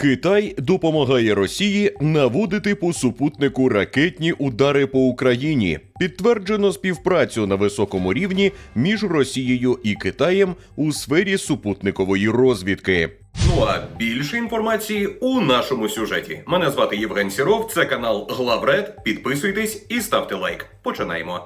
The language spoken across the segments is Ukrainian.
Китай допомагає Росії наводити по супутнику ракетні удари по Україні. Підтверджено співпрацю на високому рівні між Росією і Китаєм у сфері супутникової розвідки. Ну а більше інформації у нашому сюжеті. Мене звати Євген Сіров, це канал Главред. Підписуйтесь і ставте лайк. Починаємо.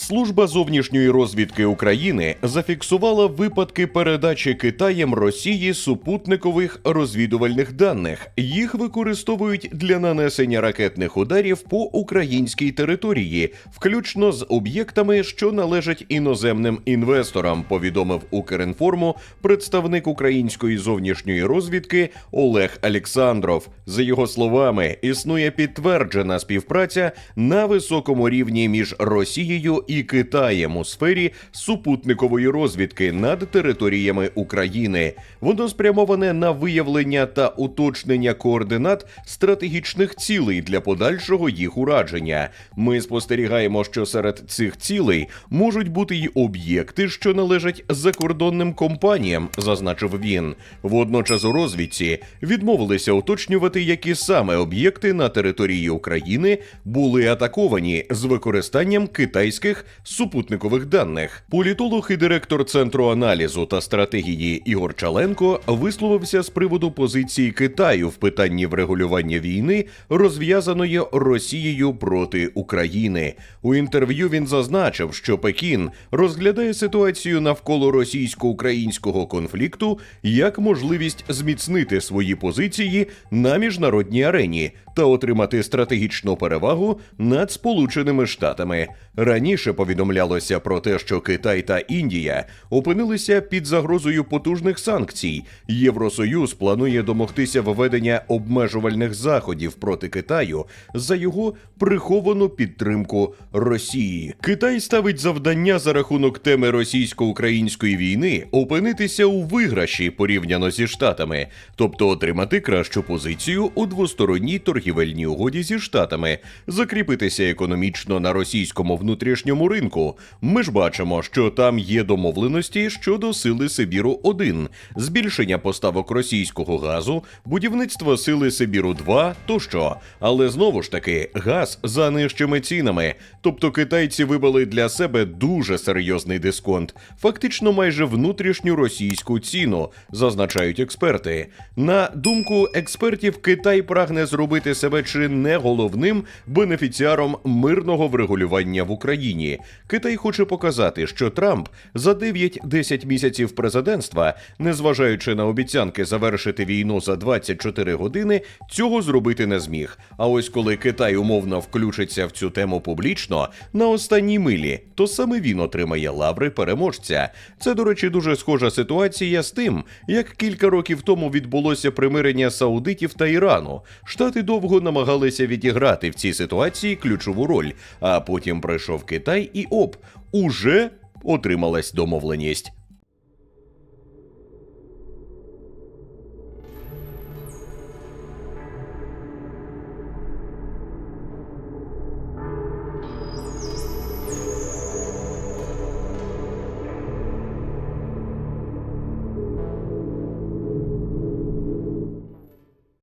Служба зовнішньої розвідки України зафіксувала випадки передачі Китаєм Росії супутникових розвідувальних даних. Їх використовують для нанесення ракетних ударів по українській території, включно з об'єктами, що належать іноземним інвесторам. Повідомив Укрінформу представник української зовнішньої розвідки Олег Олександров. За його словами, існує підтверджена співпраця на високому рівні між Росією і Китаєм у сфері супутникової розвідки над територіями України. Воно спрямоване на виявлення та уточнення координат стратегічних цілей для подальшого їх урадження. Ми спостерігаємо, що серед цих цілей можуть бути й об'єкти, що належать закордонним компаніям, зазначив він. Водночас у розвідці відмовилися уточнювати, які саме об'єкти на території України були атаковані з використанням китайських супутникових даних. Політолог і директор центру аналізу та стратегії Ігор Чаленко висловився з приводу позиції Китаю в питанні врегулювання війни, розв'язаної Росією проти України. У інтерв'ю він зазначив, що Пекін розглядає ситуацію навколо російсько-українського конфлікту як можливість зміцнити свої позиції на міжнародній арені та отримати стратегічну перевагу над Сполученими Штатами. Раніше повідомлялося про те, що Китай та Індія опинилися під загрозою потужних санкцій. Євросоюз планує домогтися введення обмежувальних заходів проти Китаю за його приховану підтримку Росії. Китай ставить завдання за рахунок теми російсько-української війни опинитися у виграші порівняно зі штатами, тобто отримати кращу позицію у двосторонній торгівельній угоді зі штатами, закріпитися економічно на російському внутрішньому ринку. Ми ж бачимо, що там є домовленості щодо сили Сибіру 1 збільшення поставок російського газу, будівництво сили Сибіру 2 тощо. Але знову ж таки, газ за нижчими цінами. Тобто китайці вибили для себе дуже серйозний дисконт, фактично майже внутрішню російську ціну, зазначають експерти. На думку експертів, Китай прагне зробити себе чи не головним бенефіціаром мирного врегулювання в Україні. Китай хоче показати, що Трамп за 9-10 місяців президентства, незважаючи на обіцянки завершити війну за 24 години, цього зробити не зміг. А ось коли Китай умовно включиться в цю тему публічно на останній милі, то саме він отримає лаври переможця. Це, до речі, дуже схожа ситуація з тим, як кілька років тому відбулося примирення саудитів та Ірану. Штати довго намагалися відіграти в цій ситуації ключову роль, а потім прийшов Китай і оп, уже отрималась домовленість.